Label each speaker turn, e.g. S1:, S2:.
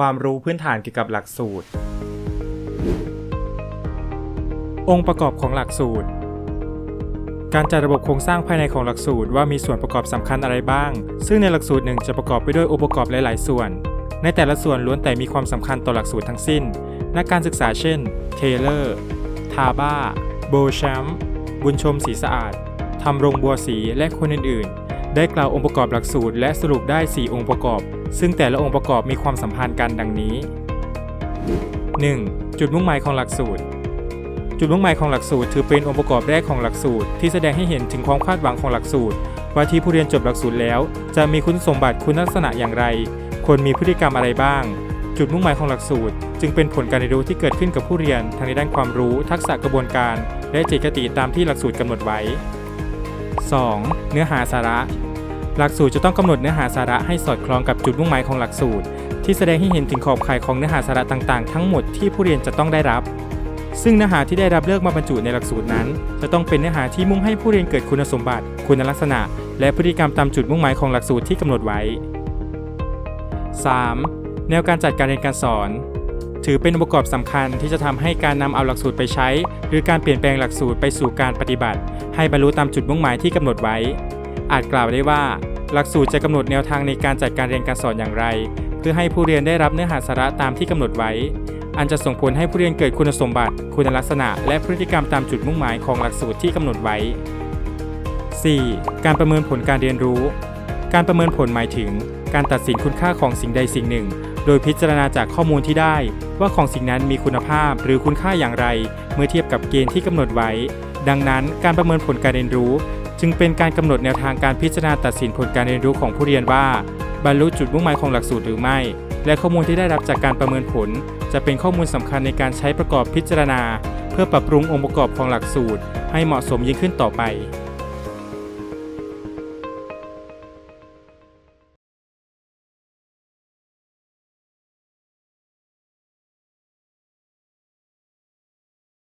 S1: ความรู้พื้นฐานเกี่ยวกับหลักสูตร องค์ประกอบของหลักสูตร การจัดระบบโครงสร้างภายในของหลักสูตรว่ามีส่วนประกอบสำคัญอะไรบ้าง ซึ่งในหลักสูตรหนึ่งจะประกอบไปด้วยองค์ประกอบหลาย ๆ ส่วน ในแต่ละส่วนล้วนแต่มีความสำคัญต่อหลักสูตรทั้งสิ้น นักการศึกษาเช่น เทเลอร์ ทาบ้า โบแชมบุญชมศรีสะอาดทำรงบัวศรีและคนอื่น ๆ ได้กล่าวองค์ประกอบหลักสูตร และสรุปได้ 4 องค์ประกอบ ซึ่งแต่ละองค์ประกอบมีความสัมพันธ์กันดังนี้ 1. จุดมุ่งหมายของหลักสูตร จุดมุ่งหมายของหลักสูตร ถือเป็นองค์ประกอบแรกของหลักสูตร ที่แสดงให้เห็นถึงความคาดหวังของหลักสูตร ว่าที่ผู้เรียนจบหลักสูตรแล้ว จะมีคุณสมบัติคุณลักษณะอย่างไร ควรมีพฤติกรรมอะไรบ้าง จุดมุ่งหมายของหลักสูตร จึงเป็นผลการเรียนรู้ที่เกิดขึ้นกับผู้เรียนทั้งในด้านความรู้ ทักษะกระบวนการ และจิตคติตามที่หลักสูตรกำหนดไว้ 2. เนื้อหาสาระ หลักสูตรจะต้องกำหนดเนื้อหาสาระให้สอดคล้องกับจุดมุ่งหมายของหลักสูตร ที่แสดงให้เห็นถึงขอบข่ายของเนื้อหาสาระต่างๆ ทั้งหมดที่ผู้เรียนจะต้องได้รับ ซึ่งเนื้อหาที่ได้รับเลือกมาบรรจุในหลักสูตรนั้น จะต้องเป็นเนื้อหาที่มุ่งให้ผู้เรียนเกิดคุณสมบัติ คุณลักษณะ และพฤติกรรมตามจุดมุ่งหมายของหลักสูตรที่กำหนดไว้ 3. แนวการจัดการเรียนการสอน ถือเป็นองค์ประกอบสำคัญที่จะทำให้การนำเอาหลักสูตรไปใช้ หรือการเปลี่ยนแปลงหลักสูตรไปสู่การปฏิบัติ ให้บรรลุตามจุดมุ่งหมายที่กำหนดไว้ อาจกล่าวได้ว่า หลักสูตรจะกำหนดแนวทางในการจัดการเรียนการสอนอย่างไร เพื่อให้ผู้เรียนได้รับเนื้อหาสาระตามที่กำหนดไว้ อันจะส่งผลให้ผู้เรียนเกิดคุณสมบัติ คุณลักษณะ และพฤติกรรมตามจุดมุ่งหมายของหลักสูตรที่กำหนดไว้ 4. การประเมินผลการเรียนรู้ การประเมินผลหมายถึง การตัดสินคุณค่าของสิ่งใดสิ่งหนึ่ง โดยพิจารณาจากข้อมูลที่ได้ ว่าของสิ่งนั้นมีคุณภาพหรือคุณค่าอย่างไร เมื่อเทียบกับเกณฑ์ที่กำหนดไว้ ดังนั้นการประเมินผลการเรียนรู้ จึงเป็นการกำหนดแนวทางการพิจารณาตัดสินผลการเรียนรู้ของผู้เรียนว่า บรรลุจุดมุ่งหมายของหลักสูตรหรือไม่ และข้อมูลที่ได้รับจากการประเมินผล จะเป็นข้อมูลสำคัญในการใช้ประกอบพิจารณา เพื่อปรับปรุงองค์ประกอบของหลักสูตร ให้เหมาะสมยิ่งขึ้นต่อไป